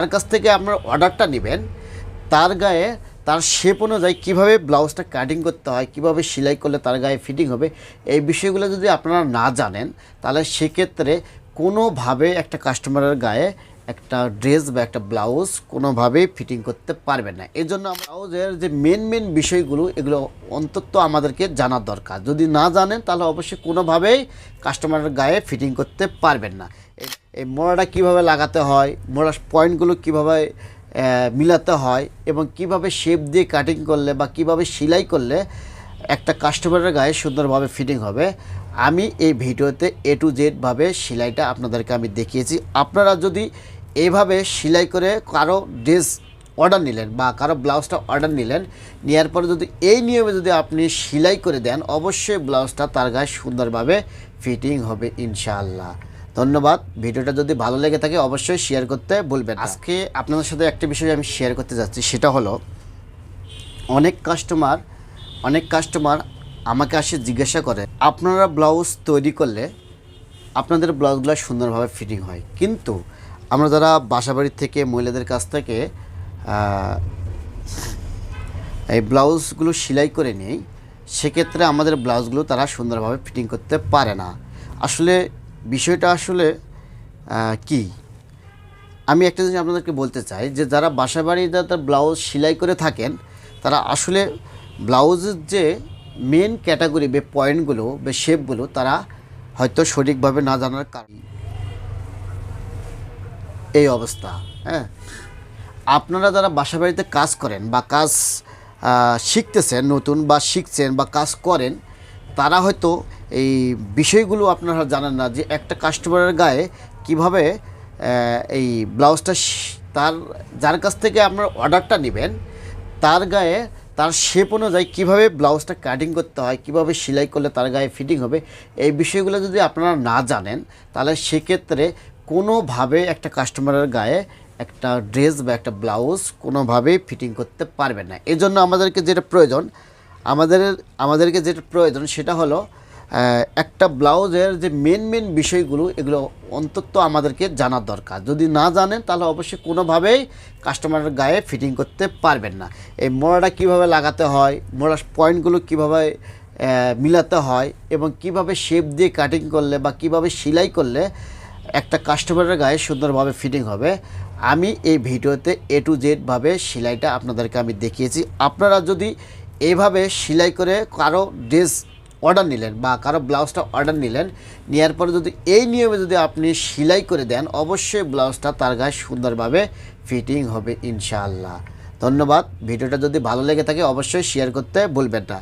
তার কাছ থেকে আপনার অর্ডারটা নেবেন। তার গায়ে, তার শেপ অনুযায়ী কীভাবে ব্লাউজটা কাটিং করতে হয়, কীভাবে সেলাই করলে তার গায়ে ফিটিং হবে, এই বিষয়গুলো যদি আপনারা না জানেন, তাহলে সেক্ষেত্রে কোনোভাবে একটা কাস্টমারের গায়ে একটা ড্রেস বা একটা ব্লাউজ কোনোভাবেই ফিটিং করতে পারবেন না। এই জন্য ব্লাউজের যে মেন মেন বিষয়গুলো, এগুলো অন্তত আমাদেরকে জানার দরকার। যদি না জানেন, তাহলে অবশ্যই কোনোভাবেই কাস্টমারের গায়ে ফিটিং করতে পারবেন না। এই- মোড়াটা কীভাবে লাগাতে হয় মোড়ার পয়েন্টগুলো কীভাবে মিলাতে হয় এবং কীভাবে শেপ দিয়ে কাটিং করলে বা কীভাবে সেলাই করলে একটা কাস্টমারের গায়ে সুন্দরভাবে ফিটিং হবে, আমি এই ভিডিওতে এ টু জেডভাবে সেলাইটা আপনাদেরকে আমি দেখিয়েছি। আপনারা যদি এইভাবে সেলাই করে কারও ড্রেস অর্ডার নিলেন বা কারও ব্লাউজটা অর্ডার নিলেন নেওয়ার পরে যদি এই নিয়মে যদি আপনি সেলাই করে দেন, অবশ্যই ব্লাউজটা তার গায়ে সুন্দরভাবে ফিটিং হবে ইনশাআল্লাহ। ধন্যবাদ। ভিডিওটা যদি ভালো লেগে থাকে, অবশ্যই শেয়ার করতে বলবেন আজকে আপনাদের সাথে একটা বিষয় আমি শেয়ার করতে যাচ্ছি, সেটা হলো, অনেক কাস্টমার অনেক কাস্টমার আমাকে আসে জিজ্ঞাসা করে, আপনারা ব্লাউজ তৈরি করলে আপনাদের ব্লাউজগুলো সুন্দরভাবে ফিটিং হয়? কিন্তু আমরা যারা বাসাবাড়ির থেকে, মহিলাদের কাছ থেকে এই ব্লাউজগুলো সেলাই করে নিই, সেক্ষেত্রে আমাদের ব্লাউজগুলো তারা সুন্দরভাবে ফিটিং করতে পারে না। আসলে বিষয়টা আসলে কি? আমি একটা জিনিস আপনাদেরকে বলতে চাই যে, যারা বাসা বাড়িতে তার ব্লাউজ সেলাই করে থাকেন, তারা আসলে ব্লাউজের যে মেন ক্যাটাগরি বা পয়েন্টগুলো বা শেপগুলো তারা হয়তো সঠিকভাবে না জানার কারণ এই অবস্থা হ্যাঁ? আপনারা যারা বাসা বাড়িতে কাজ করেন বা কাজ শিখতেছেন, নতুন বা শিখছেন বা কাজ করেন, তারা হয়তো এই বিষয়গুলো আপনারা জানেন না যে একটা কাস্টমারের গায়ে কীভাবে এই ব্লাউজটা তার, যার কাছ থেকে আপনার অর্ডারটা নেবেন, তার গায়ে, তার শেপ অনুযায়ী কীভাবে ব্লাউজটা কাটিং করতে হয়, কীভাবে সেলাই করলে তার গায়ে ফিটিং হবে, এই বিষয়গুলো যদি আপনারা না জানেন, তাহলে সেক্ষেত্রে কোনোভাবে একটা কাস্টমারের গায়ে একটা ড্রেস বা একটা ব্লাউজ কোনোভাবেই ফিটিং করতে পারবেন না। এজন্য আমাদেরকে যেটা প্রয়োজন, আমাদের, আমাদেরকে যেটা প্রয়োজন সেটা হলো একটা ব্লাউজের যে মেন মেন বিষয়গুলো, এগুলো অন্তত আমাদেরকে জানার দরকার। যদি না জানেন, তাহলে অবশ্যই কোনোভাবেই কাস্টমারের গায়ে ফিটিং করতে পারবেন না। এই মোড়াটা কীভাবে লাগাতে হয়, মোড়ার পয়েন্টগুলো কীভাবে মিলাতে হয়, এবং কীভাবে শেপ দিয়ে কাটিং করলে বা কীভাবে সেলাই করলে একটা কাস্টমারের গায়ে সুন্দরভাবে ফিটিং হবে, আমি এই ভিডিওতে এ টু জেডভাবে সেলাইটা আপনাদেরকে আমি দেখিয়েছি। আপনারা যদি এভাবে সেলাই করে কারও ড্রেস অর্ডার নিলেন বা কারও ব্লাউজটা অর্ডার নিলেন নেওয়ার পরে যদি এই নিয়মে যদি আপনি সেলাই করে দেন, অবশ্যই ব্লাউজটা তার গায়ে সুন্দরভাবে ফিটিং হবে ইনশাআল্লাহ। ধন্যবাদ। ভিডিওটা যদি ভালো লেগে থাকে, অবশ্যই শেয়ার করতে ভুলবেন না।